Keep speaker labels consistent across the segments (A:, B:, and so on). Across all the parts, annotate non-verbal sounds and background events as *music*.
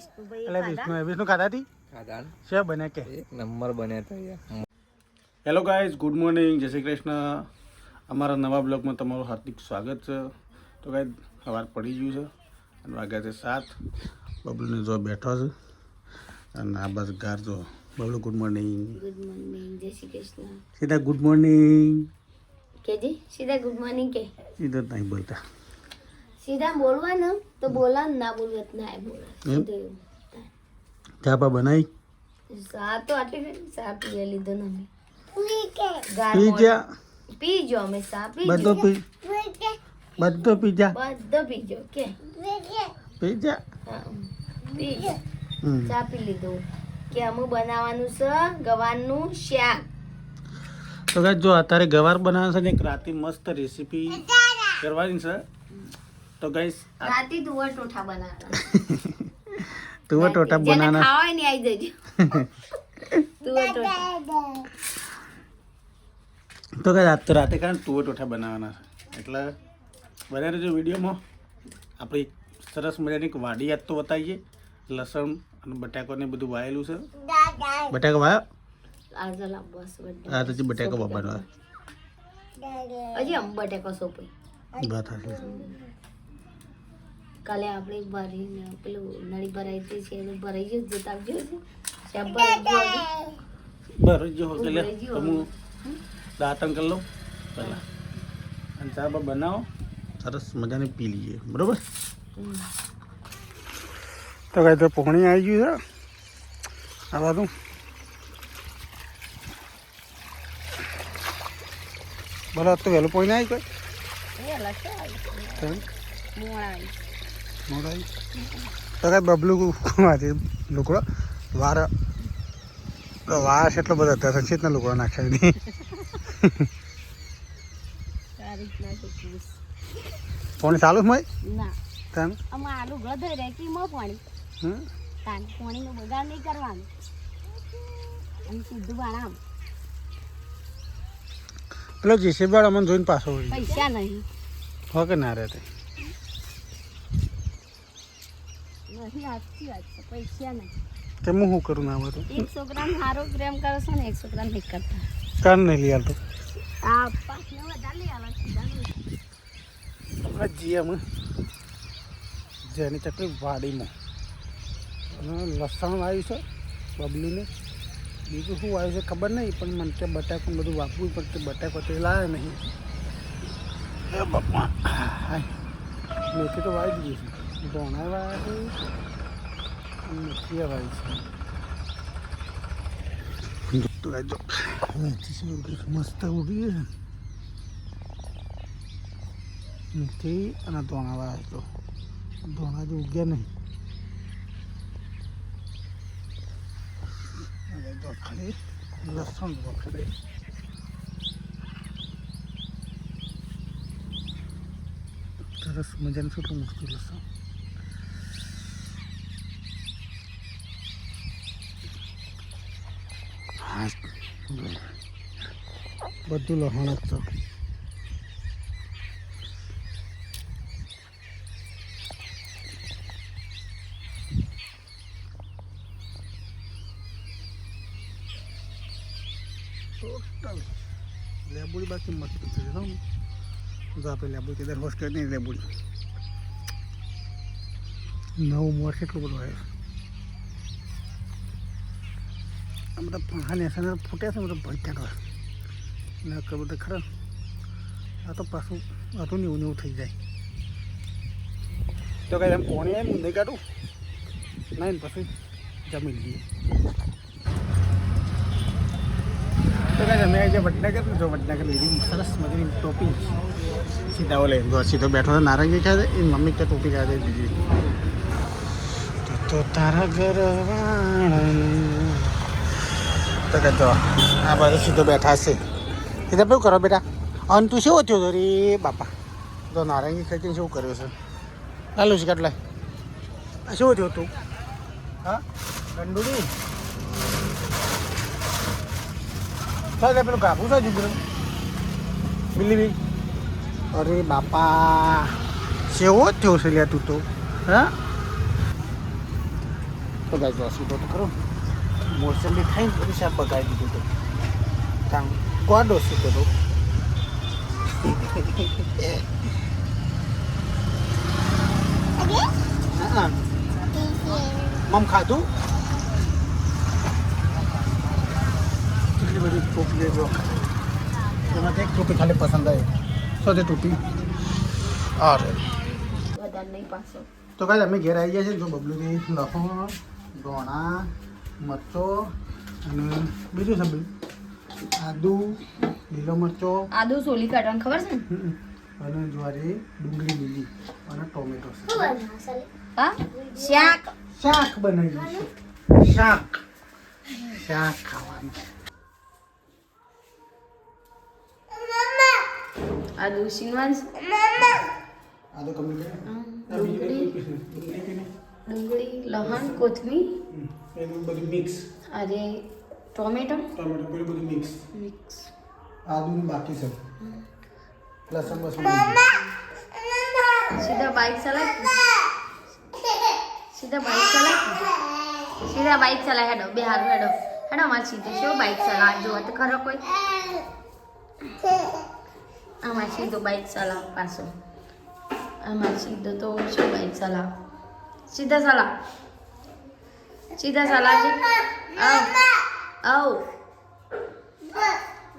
A: એટલે વિષ્ણુ વિષ્ણુ ખાધા હતી
B: ખાધા?
A: છે બને કે?
B: એક નંબર બન્યા હતા
A: હેલો ગાઈઝ ગુડ મોર્નિંગ જય શ્રી કૃષ્ણ. અમારા નવા બ્લોગમાં તમારું હાર્દિક સ્વાગત છે. તો ગાઈ સવાર પડી ગયું છે અને વાગ્યા છે સાત. બબલુને જો બેઠો છે અને આ બસ ગાર જો. Bablu good morning
C: good morning જય શ્રી કૃષ્ણ.
A: સીધા ગુડ મોર્નિંગ
C: કેજી? સીધા ગુડ મોર્નિંગ કે?
A: સીધા નહીં બોલતા.
C: સીધા બોલવાનું તો બોલવાનું ના બોલવું ના બોલે.
A: એમ?
C: સીધું એવું.
A: ચા પા બનાવી
C: સા તો આટલી સા પી લીધો ને અમે. ગાર
A: પી
C: જો
A: જા
C: પીજો અમે ચા
A: બધો પી? બધો પી જા?
C: બધો પીજો કે?
A: પી જા?
C: પી પીજો. ચા પી લીધો. કે અમુ બનાવવાનું છે ગવારનું શાક.
A: તો જો અત્યારે ગવાર બનાવવાનું છે ને એક રાતે મસ્ત રેસીપી કરવાની છે. તો ગાઈસ
C: રાતે તુવર ટોઠા બનાવવાના. *laughs*
A: તુવે ટોટા
C: જેને
A: બનાવવાના.
C: ખાવાય ને આવી જજો. *laughs* તુવર ટોઠા.
A: તો કઈ રાત તો રાતે કારણ તુવે ટોઠા બનાવવાના છે. એટલે બને રહેજો વિડીયોમાં. આપણી સરસ મજાની એક વાડી યાદ તો બતાવીએ. લસણ અને બટાકો ને બધું વાયેલું છે. બટાકો વાયો?
C: આજે
A: તો બટાકો. બાબાનો
C: હજી બટાકો બટેકો સોપી.
A: વાત હશે
C: કાલે આપણે ભરીને પેલું નળી ભરાઈ હતી છે એને ભરાઈ ગયું જોતા આવજો છે ભરાઈ ગયું
A: બરોબર કે લે
C: ઉભરાઈ ગયું
A: તો હું દાંતણ કરી લઉં પહેલાં. અને ચા બા બનાવો. સરસ મજાની પી લઈએ બરાબર? તો કઈ તો પોણી આવી ગયું છે. આ બાજુ. બરાબર તો વહેલું પોણી આવી કોઈ?
C: એ અલગ છે આવી.
A: કેમ?
C: મોણ આવી.
A: મોડું આવી તો કઈ બબલું આજે લુકડો. વાર છે એટલો બધો હતા સંચિતના લુકડો નાખ્યા નહીં. પોણી ચાલુ મય?
C: ના.
A: તને?
C: આમાં આલુ ગધોઈ રહે કે મો પાણી.
A: હમ?
C: તાન પાણીનો બગાડ નહીં કરવાનો. અને સીધું બારામ
A: પેલો જીસીબી વાળો મને જોઈને પાછો
C: પૈસા નહીં.
A: હો કે ના રહે તે
C: નહીં સાચી વાત છે પૈસા નહીં
A: કે હું શું કરું ના બધું
C: એક છોકરાને સારો પ્રેમ કરો છો ને 100 ગ્રામ નહીં કરતા.
A: કાન નહીં લઈ આવતો.
C: આ પાછને વધારે લઈ આલો સીધા નહીં.
A: આપણે જઈએ જેની ચકલી વાડીમાં. અને લસણ આવ્યું છે બબલીને. બીજું શું આવ્યું છે ખબર નહીં પણ મને કે બટાકું બધું વાપરવું પડશે બટાકો તો લાવે નહીં. બાપા હાય. મેથી તો વાવી દીધી ધોણા વાવ્યા છે તો આ જો મસ્ત ઉગી છે મેથી અને ધોણા વાવ્યા તો ધોણા જો ઉગ્યા નહીં હવે લસણ વખડે સરસ મજાનું છોટું મસ્તું લસણ હા બધું લહણ જ તો. ટોટલ લેબુડી બાકી મસ્ત છે જો જો આપણે લેબુ કીધા હોસ્ટેલ નહીં લેબુડી નવું મોર કેટલું બધું આવ્યું? આ બધા પંખાની અસર ફૂટ્યા છે બધા ભય કાઢવા ના ખબર તો ખરા આ તો પાછું હતું ને એવું ને એવું થઈ જાય તો કાંઈ એમ પોણી એમ નહીં કાઢું નહીં ને પછી જમી લઈએ તો કાંઈ અમે જે વડનગર જો વડનગર લીધી સરસ મજાની ટોપી સીધા ઓલે સીધો બેઠો છે નારંગી ખાધે એ મમ્મી કે ટોપી ખાધે દીધી તો તારા ઘર તો કે જો આ બાજુ સીધો બેઠા છે એટલે શું કરો બેટા અને તું શું થયો તો રે બાપા તો નારંગી ખેંચીને શું કર્યો છે ચાલુ છે કેટલાય આ શું થયું તું હા ગંડુડી ચાલ પેલું કાપું છે જુગર બિલ્લી બી અરે બાપા સેવો જ થયો છે લે તું તો હા તો ગાય તો સીધો તો ખરો મોસંબી ખાઈને બધું શાક બગાડી દીધું હતું કામ કોડો સીધો તો હા મમ ખાધું એટલી બધી ટોપી જો એમાંથી એક ટોપી ખાલી પસંદ આવી સો તે ટોપી અરે
C: વધારે નહીં પાછો
A: તો કાંઈ અમે ઘેર આવી ગયા છે જો બબલુની લસણ ધોણા મરચો અને બીજું છે બધું આદુ લીલો મરચો.
C: આદુ સોલી કાઢવાનું ખબર છે ને?
A: અને જ્વારી ડુંગળી લીલી અને ટોમેટો
C: હા? શાક.
A: શાક બનાવ્યું છે. શાક. શાક ખાવાનું.
C: આદુ સીનવાન
A: આદુ કમી
C: ડુંગળી. લહણ કોથમીર.
A: એનું બધું મિક્સ
C: અરે ટોમેટો?
A: ટોમેટો પેલું બધું મિક્સ
C: મિક્સ
A: આદુનું બાકી છે. લસણ બસણ
C: સીધા બાઇક ચલાય સીધા બાઇક ચલાય સીધા બાઇક ચલાય હેડો બે હાર હેડો. હેડો અમારે સીધો શું બાઇક ચલાવ જો તો ખરો કોઈ. આમાં સીધો બાઇક ચલાવ પાછો. આમાં સીધો તો શું બાઇક ચલાવ સીધા ચલાવ સીધા ચલાવજે આવ આવ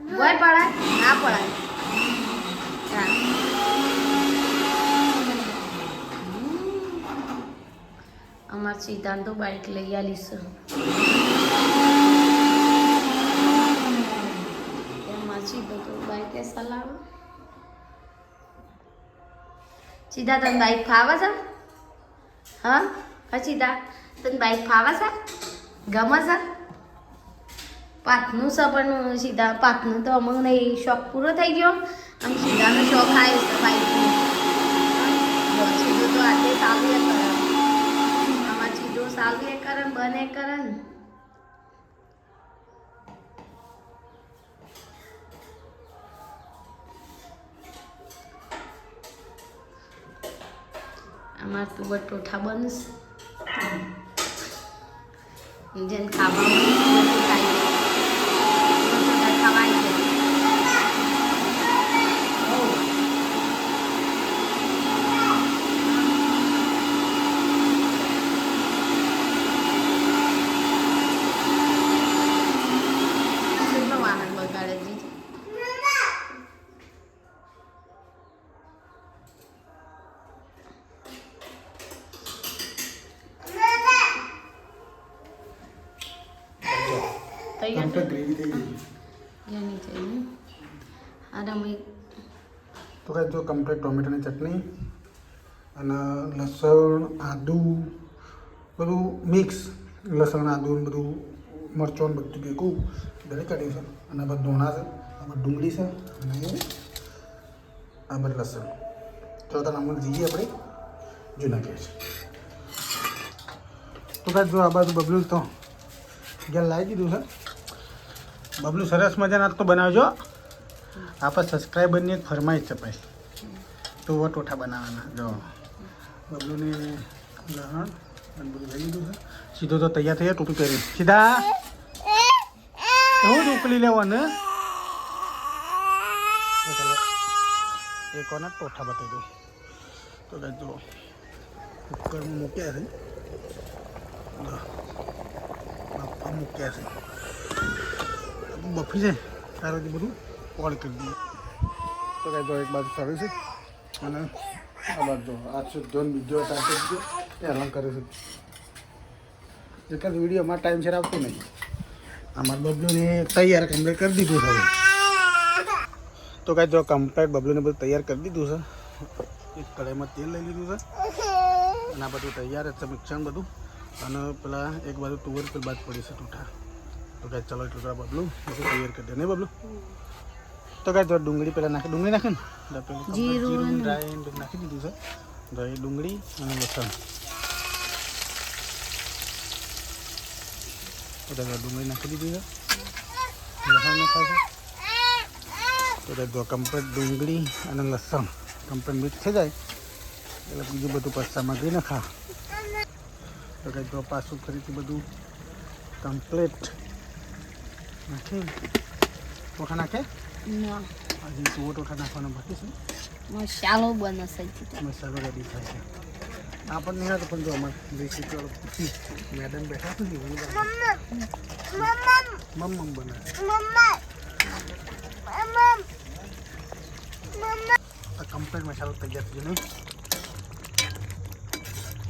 C: ભોય પડાય ના પડાય હા અમાર સિદ્ધાંત તો બાઇક લઈ આલીશ એમાં સીધો તો બાઇક એ ચલાવ સીધા તને બાઇક ફાવે છે હા હા સીધા તને બાઈક ફાવે છે? ગમે છે? પાથનું છે, પણ સીધા પાથનું તો અમને શોખ પૂરો થઈ ગયો. અને સીધાનો શોખ આવ્યો છે બાઈક સીધો તો આજે સારું કરે. આમાં સીધો એ કરે બને કરે ને. આમાં તુવર ટોઠા બનશે. જેને ખાવા ખાઈ ખવાય છે કેટલો વાહન બગાડે જીજુ તૈયાર
A: કમ્પ્લીટ ગ્રેવી થઈ ગઈ
C: જેની થઈ અરે મેં
A: તો કાંઈ જો કમ્પ્લીટ ટોમેટોની ચટણી અને લસણ, આદુ, બધું મિક્સ લસણ, આદુ બધું મરચો બધું ભેગું દરેક કાઢ્યું છે. અને આ બધું ધોણા છે. આ ડુંગળી છે અને આ બધું લસણ. તો તને અમુક જઈએ આપણે. જૂના કહે તો કાંઈ જો આ બાજુ બબલું તો ગેસ લાવી દીધું છે. બબલું સરસ મજાના તો બનાવજો. આપણા સબસ્ક્રાઈબરની એક ફરમાઈશ છે ભાઈ. તો ટોઠા બનાવવાના. જો. બબલુને બધું છે. સીધો તો તૈયાર થઈ જાય ટોપી પહેરી. સીધા? હું ઉકલી લેવાનું એક વાર ટોઠા બતાવી દઉં. તો જો કુકરમાં મૂક્યા છે. બફા મૂક્યા છે. બફી છે. સારું બધું ઓળ કરી દઈએ. તો કાંઈ તો એક બાજુ સારું છે. અને આ બાજુ આ શુદ્ધો ને બીજો ટાઈપ જ એ હલન કરે છે. એટલે વિડીયોમાં ટાઈમ છે આવતો નહીં. અમારા બબલુને તૈયાર કમ્પ્લીટ કરી દીધું છે તો કાંઈ જો કમ્પ્લીટ બબલુને બધું તૈયાર કરી દીધું છે. એક કઢાઈમાં તેલ લઈ લીધું છે. અને આ બધું તૈયાર જ છે મિક્સર બધું. અને પેલા એક બાજુ તુવર, પેલી બાદ પડી છે ટૂઠા તો કાંઈ ચલો એટલું બબલું તૈયાર કરી દે. નહીં બબલું? તો કાંઈ જો ડુંગળી પહેલાં નાખે ડુંગળી નાખે ને?
C: જીરું
A: ડ્રાય નાખી દીધું છે. ડ્રાય ડુંગળી અને લસણ. બધા ડુંગળી નાખી દીધી છે. લસણ નાખાય છે. તો કાંઈ જો કમ્પ્લેટ ડુંગળી અને લસણ. કમ્પ્લેટ મિક્સ થઈ જાય. એટલે બીજું બધું પછી સામગ્રી નખા. તો કાંઈ જો પાછું ફરીથી બધું કમ્પ્લેટ નાખે. ટોઠા નાખે
C: ના.
A: હજી જુઓ ટોઠા નાખવાનો બાકી છે
C: મસાલો બને છે.
A: મસાલો રેડી થાય છે આ પણ જો અમારે દેશી પૂછી મેડમ બેઠા એવું લાગે. મમ મમ બનાવે આ કમ્પ્લીટ મસાલો તૈયાર થઈ ગયો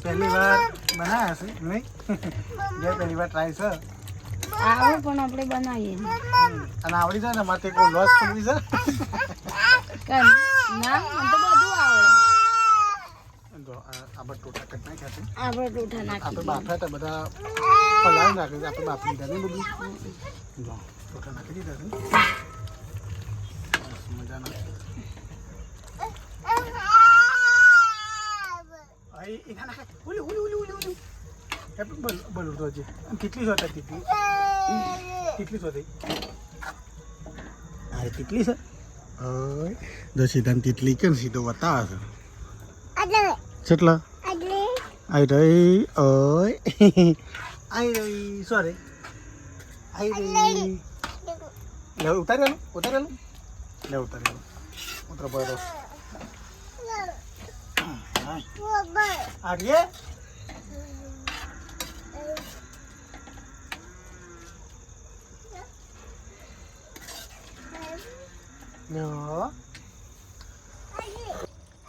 A: પહેલી વાર બનાવ્યા છે નહીં? *laughs* જે પહેલી વાર ટ્રાય છે.
C: આવો પણ આપણે બનાવીએ.
A: અને આવડી જાય ને મારે કોઈ લોસ કરવી છે?
C: કર ના મને તો બધું આવડે.
A: જો આ આ બધા ટોટા કટ નાખ્યા છે.
C: આપણે ટોઠા નાખી
A: આપણે. બાફ્યા હતા બધા પલાળી નાખે આપણે બાફી દીધા બધું. જો ટોટા નાખી છે. મજાના. ઓલી ઓલી ઓલી ઓલી ઓલી. તો કેટલી કેટલી કેટલી શોધ હા એ કેટલી છે ઓય જો સીધા તીટલી કેમ સીધો બતાવે છે કેટલા આઈ રહી ઓય આઈ રહી સોરી આઈ રહી લે ઉતારેલું ઉતારેલું લે ઉતારેલું ઉતર પડો આગે નો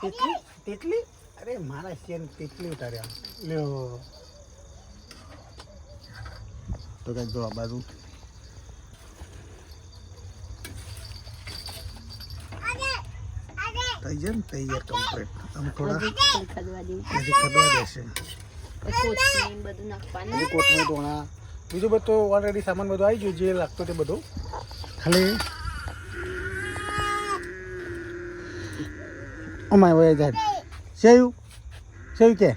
A: તેટલી તેટલી અરે મારા શેન તેટલી ઉતાર્યા. લ્યો. તો કઈ જો આ બાજુ. તૈયાર ને તૈયાર કમ્પ્લીટ આમ થોડા
C: હજી ખદવા
A: દેશે.
C: કોથમીર
A: ટોણા બીજું બધું ઓલરેડી સામાન બધું આવી ગયું જે લાગતો તે બધું. ખાલી અમાય વયા જાય. સેયું સેયું કે?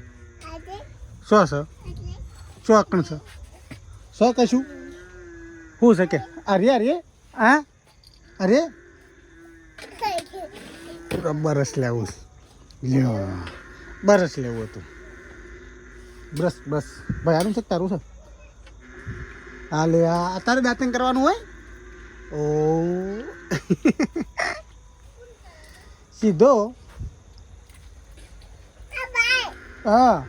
A: શું છે શું કણ છે સો. કશું? શું છે કે? અરે અરે હા અરે પૂરા બરસ લેવું છે. લ્યો. બરસ લેવું હતું. બ્રશ બસ ભાઈ આનું છે તારું છે? હા લે આ તારે દાંતન કરવાનું હોય? ઓ. *laughs* સીધો? હા.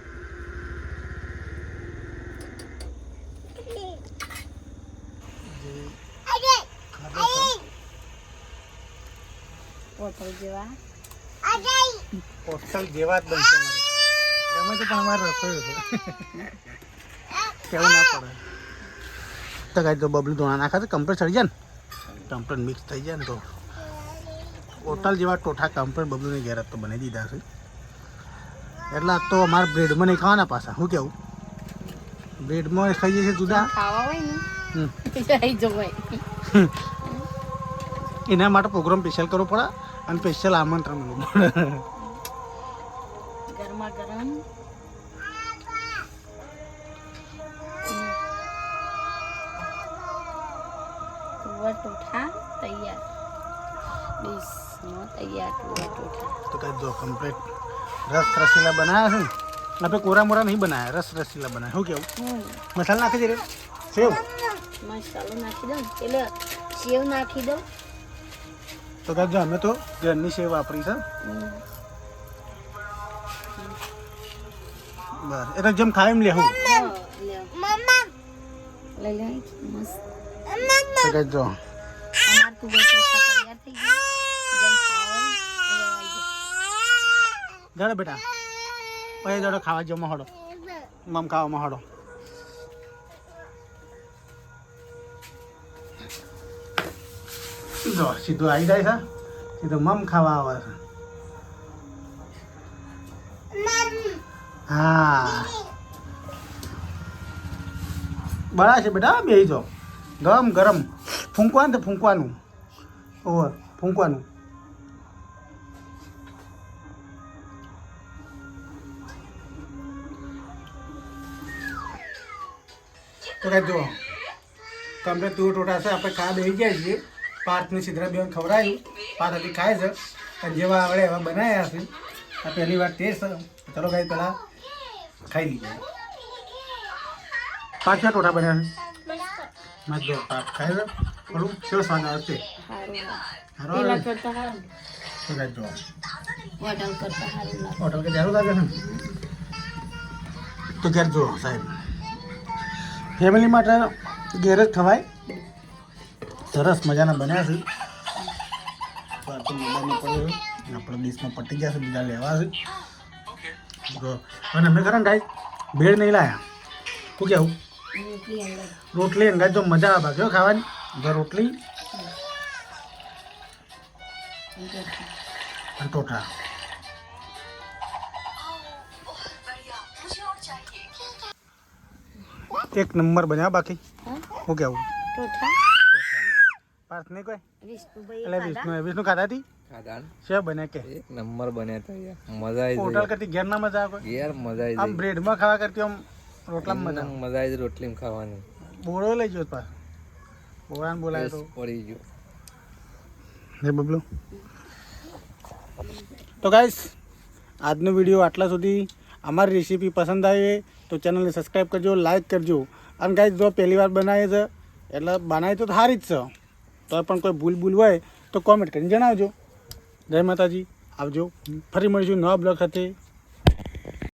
C: હોટલ જેવા.
A: હોસ્ટેલ જેવા જ બનશે અમારે. ગમે પણ અમારે રસોઈ છે કેવું ના પડે. તો કાંઈ તો બબલું ધોણા નાખા તો કમ્પ્લીટ જાય ને. કમ્પ્લીટ મિક્સ થઈ જાય ને તો. હોટલ જેવા ટોઠા કમ્પ્લીટ બબલુને ઘેર તો બનાવી દીધા છે. એટલે તો અમારે બ્રેડમાં નહીં ખાવાના પાછા. શું કેવું? બ્રેડમાં ખાઈએ છીએ જુદા.
C: ખાવા હોય ને
A: એના માટે પ્રોગ્રામ સ્પેશિયલ કરવો પડે અને સ્પેશિયલ આમંત્રણ મળવું પડે.
C: ગરમા ગરમ. તૈયાર. તૈયાર
A: તો કઈ દો કમ્પ્લીટ રસ રસીલા બનાવ્યા છે ને? આપણે કોરા મોરા નહીં બનાવ્યા રસ રસીલા બનાવ્યા શું કેવું? મસાલો નાખી દે રે. સેવ?
C: મસાલો નાખી દઉં એટલે સેવ નાખી દઉં.
A: તો જો અમે તો ઘરની સેવ વાપરી છે. બરાબર એટલે જેમ ખાય એમ લેવું
C: લઈ લે મસ્ત.
A: જો.
C: અમાર તુવર બસ તૈયાર થઈ ગયા જેમ ખાવા હોય એ આવી જાય.
A: જાડો બેટા. પછી જાડો ખાવા જો મહોડો. મમ ખાવામાં મહોડો. જો, સીધું આવી જાય છે. સીધું મમ ખાવા આવે છે. હા. બળા છે બેટા બે જો ગરમ ગરમ. ફૂંકવાનું તો ફૂંકવાનું. ઓવર ફૂંકવાનું. તો કાંઈ જુઓ તમને તું ટોટા છે આપણે ખા બેસી ગયા છીએ. પાર્થને સિદ્ધરા બેન ખવડાવ્યું પાર્થ હજી ખાય છે. અને જેવા આવડે એવા બનાવ્યા છે. આ પહેલી વાર ટેસ્ટ ચલો કાંઈ પહેલાં ખાઈ લઈએ. પાંચ છ ટોટા બન્યા છે? મત જો પાક ખાય લો થોડું કેવો સ્વાદ આવે છે. સારો તો ગાઈસ જો
C: હોટલ કરતા
A: હોટલ કે જરૂર લાગે છે? તો ઘેર જુઓ સાહેબ. ફેમિલી માટે ગેરેજ ખવાય. સરસ મજાના બન્યા છે. આપણા દેશમાં પડ્યો આપણે ડીશમાં પટી ગયા છે બીજા લેવા છે. અને અમે ખરા ને ગાય ભેળ નહીં લાયા. શું કેવું?
C: રોટલી
A: અંગાજ જો મજા આવે. બાકી ખાવાની. જો રોટલી. ટોટા એક નંબર બન્યા બાકી.
C: હું?
A: કેવું? પાર્થ નહીં કોઈ? એટલે વિષ્ણુ વિષ્ણુ ખાધા હતી છે બને કે?
B: એક નંબર બન્યા હતા યાર. મજા આવી
A: હોટલ કરતી ઘેર ના મજા આવે
B: યાર મજા આવી
A: આમ ખાવા કરતી આમ રોટલામાં મજા
B: મજા આવી રોટલી ખાવાની.
A: બોળો લઈ ગયો પા બોળાને બોલાય તો.
B: પડી ગયો.
A: હે બબલો? તો ગાઈસ આજનો વીડિયો આટલા સુધી. અમારી રેસીપી પસંદ આવી તો ચેનલને સબસ્ક્રાઈબ કરજો લાઈક કરજો. અને ગાઈસ જો પહેલી વાર બનાવીએ છે, એટલે બનાવી તો સારી જ છે. તો પણ કોઈ ભૂલ ભૂલ હોય તો કોમેન્ટ કરીને જણાવજો. જય માતાજી. આવજો. ફરી મળીશું નવા બ્લોગ સાથે.